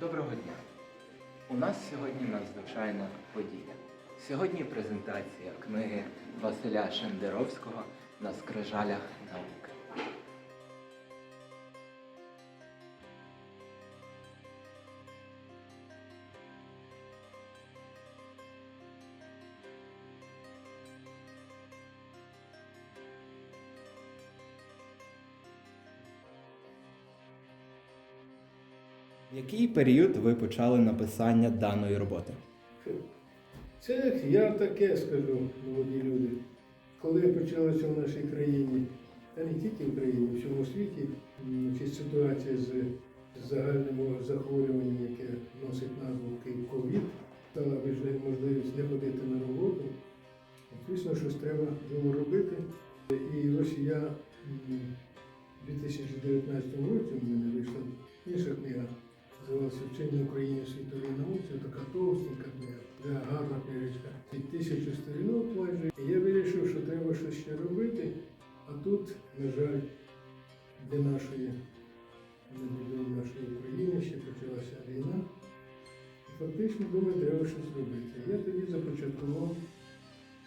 Доброго дня! У нас сьогодні надзвичайна подія. Сьогодні презентація книги Василя Шендеровського на скрижалях науки. В який період ви почали написання даної роботи? Це я таке скажу, молоді люди. Коли почалося в нашій країні, та не тільки в Україні, в всьому світі, чи ситуація з загальним захворюванням, яке носить назву ковід, стала можливість не ходити на роботу. Звісно, щось треба було робити. І ось я у 2019 році в мене вийшла інша книга. Називалася Вчення України в світовій науці, така товстенька книга, де гарна книжечка. Під тисячу сторінок майже. І я вирішив, що треба щось ще робити. А тут, на жаль, для нашої небудови нашої України ще почалася війна. Фактично думаю, треба щось робити. Я тоді започаткував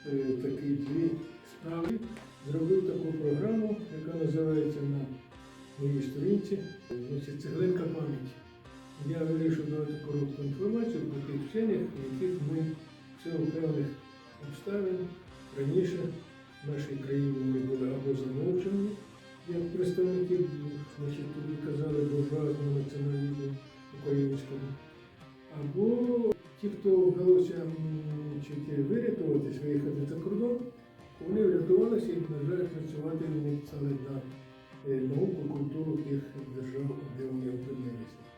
е, такі дві справи. Зробив таку програму, яка називається на моїй сторінці значить, цеглинка пам'яті. Я вирішив дати коротку інформацію про тих вчених, яких ми в силу певних обставин раніше в нашій країні ми були або замовчені, як представники, значить, тоді казали буржуазного націоналізму українського, або ті, хто вдалося вирятуватись, виїхати за кордон, вони врятувалися і, на жаль, працювати вони стали на е, науку, культуру тих держав, де вони опинилися.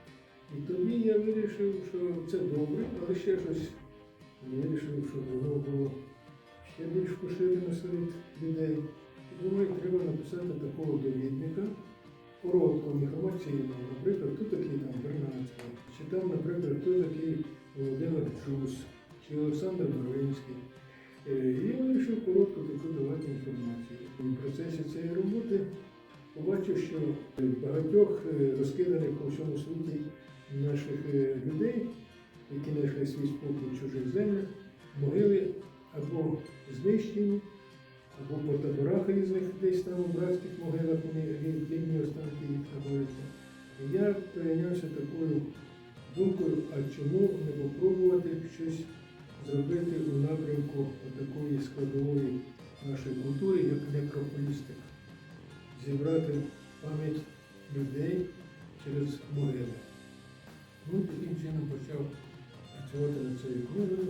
І тоді я вирішив, що це добре, але ще щось вирішив, щоб воно було ще більш поширено серед людей. Думаю, треба написати такого довідника, короткого, інформаційного, наприклад, хто такий там Бернацький, чи там, наприклад, хто такий Володимир Чус, чи Олександр Боровинський. Е, І я вирішив коротко таку давати інформацію. В процесі цієї роботи побачив, що багатьох е, розкиданих по всьому світі наших е, людей, які знайшли свій спокій в чужих землях, могили або знищені, або по таборах різних десь там у братських могилах вони останки їх. Я перейнявся такою думкою, а чому не попробувати щось зробити у напрямку такої складової нашої культури, як некрополістика. Зібрати пам'ять людей через могили. Ну, таким чином почав працювати над цією книгою.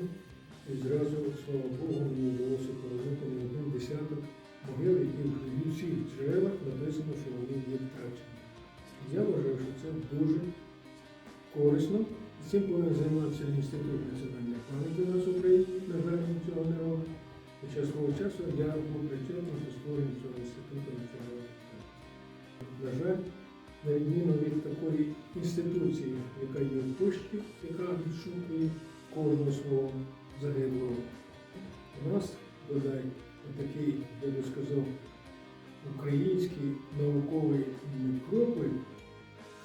І зразу, слава Богу, мені вдалося повернути не один десяток могил, які в всіх джерелах написано, що вони є втрачені. Я вважаю, що це дуже корисно. І цим повинен займатися Інститут національної пам'яті у нас в Україні, на жаль, цього не робить. Хоча свого часу я був причетний до створення цього інституту національної пам'яті. На жаль, на відміну від такої інституції, яка є в пошті, яка відшукує кожного свого загиблого. У нас бодай такий, я би сказав, український науковий некрополь,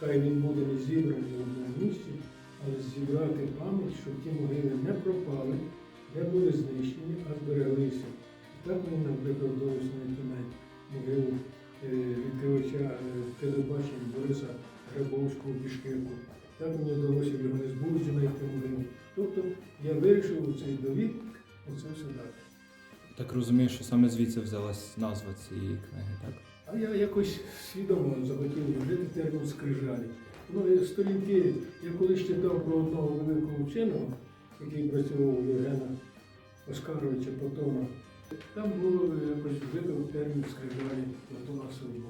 хай він буде не зібраний в одному місці, але зібрати пам'ять, щоб ті могили не пропали, не були знищені, а збереглися. Так мені, наприклад, вдалося знайти навіть могилу відкривача е, телебачення Бориса Грабовського в Так мені вдалося в Іванесбурзі знайти могилу. Тобто я вирішив у цей довід оце все дати. Так розумію, що саме звідси взялась назва цієї книги, так? А я якось свідомо захотів вжити термін скрижалі. Ну, сторінки, я колись читав про одного великого вченого, який працював у Євгена Оскаровича Платона. Там було якось вжито термін скрижалі Платона Силбо.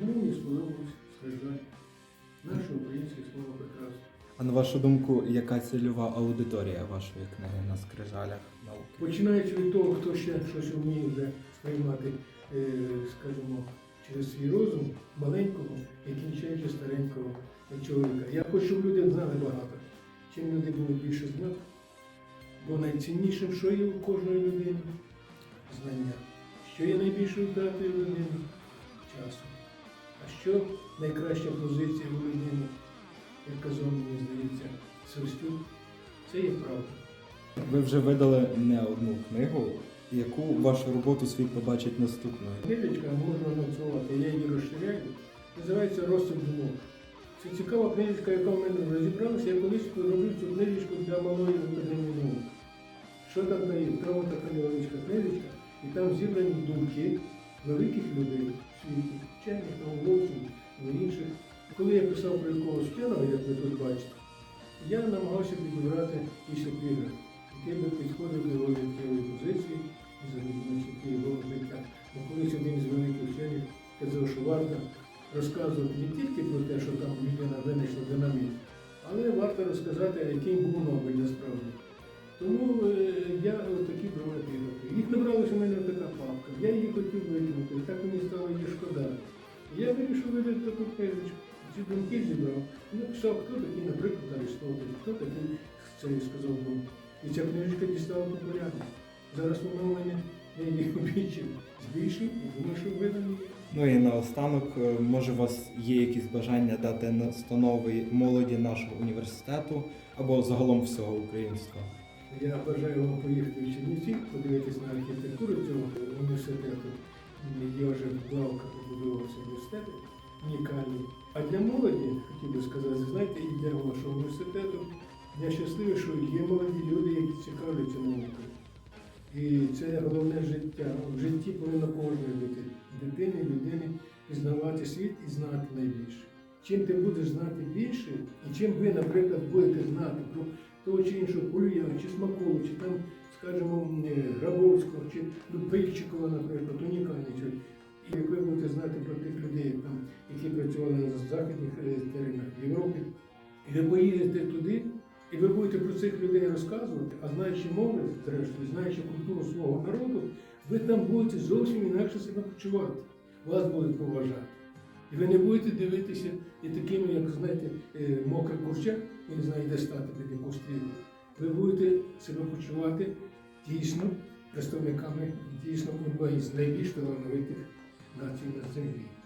Ну, мені сподобалось скрижаль. Наше українське слово прекрасне. А на вашу думку, яка цільова аудиторія вашої книги на скрижалях науки? Починаючи від того, хто ще щось вміє вже сприймати, е, скажімо, через свій розум маленького і кінчаючи старенького чоловіка. Я хочу, щоб люди знали багато. Чим люди будуть більше знати, бо найціннішим, що є у кожної людини знання. Що є найбільшою втратою людини часу. А що найкраща позиція у людини як казав, мені здається, Свистюк. Це є правда. Ви вже видали не одну книгу. Яку вашу роботу світ побачить наступною? Книжечка можна анонсувати, я її розширяю. Називається Розсуд думок. Це цікава книжечка, яка в мене розібралася. Я колись робив цю книжечку для малої академії наук. Що там дає? Там така невеличка книжечка, і там зібрані думки великих людей в світі, вчених, науковців, і інших. Коли я писав про якогось вченого, як ви тут бачите, я намагався підібрати якийсь епіграф, який би підходив до його життєвої позиції і значить, його життя. Бо колись один з великих вчених казав, що варто розказувати не тільки про те, що там людина винайшла динаміт, але варто розказати, яким був Нобель насправді. Тому е, я такі брав епіграфи. Їх набралася в мене така папка. Я її хотів викинути, і так мені стало її шкода. Я вирішив видати таку книжечку. Ці думки зібрав. Написав, хто такий, наприклад, Аристотель, хто такий це сказав Бог. І ця книжечка дістала популярність. Зараз вона в мене я її обічив, збільшив і думаю, що виданий. Ну і наостанок, е, може, у вас є якісь бажання дати настанови молоді нашого університету або загалом всього українського? Я бажаю вам поїхати в Чернівці, подивитись на архітектуру цього університету. Є вже в Главках побудувався університет унікальний. А для молоді, хотів би сказати, знаєте, і для вашого університету, я щасливий, що є молоді люди, які цікавляться наукою. І це головне життя. В житті повинно кожної бути дитини, людини пізнавати світ і знати найбільше. Чим ти будеш знати більше, і чим ви, наприклад, будете знати про того чи іншого Полюяна, чи Смаколу, чи там, скажімо, е, Грабовського, чи ну, Пильчикова, наприклад, унікальний. І як ви будете знати про тих людей, які працювали на західних е, теренах Європи, і ви поїдете туди, і ви будете про цих людей розказувати, а знаючи мови, зрештою, знаючи культуру свого народу, ви там будете зовсім інакше себе почувати. Вас будуть поважати. І ви не будете дивитися і такими, як знаєте, е, мокрий курчак, і не знає, де стати під яку будете себе почувати дійсно представниками дійсно одної з найбільш талановитих націй на землі.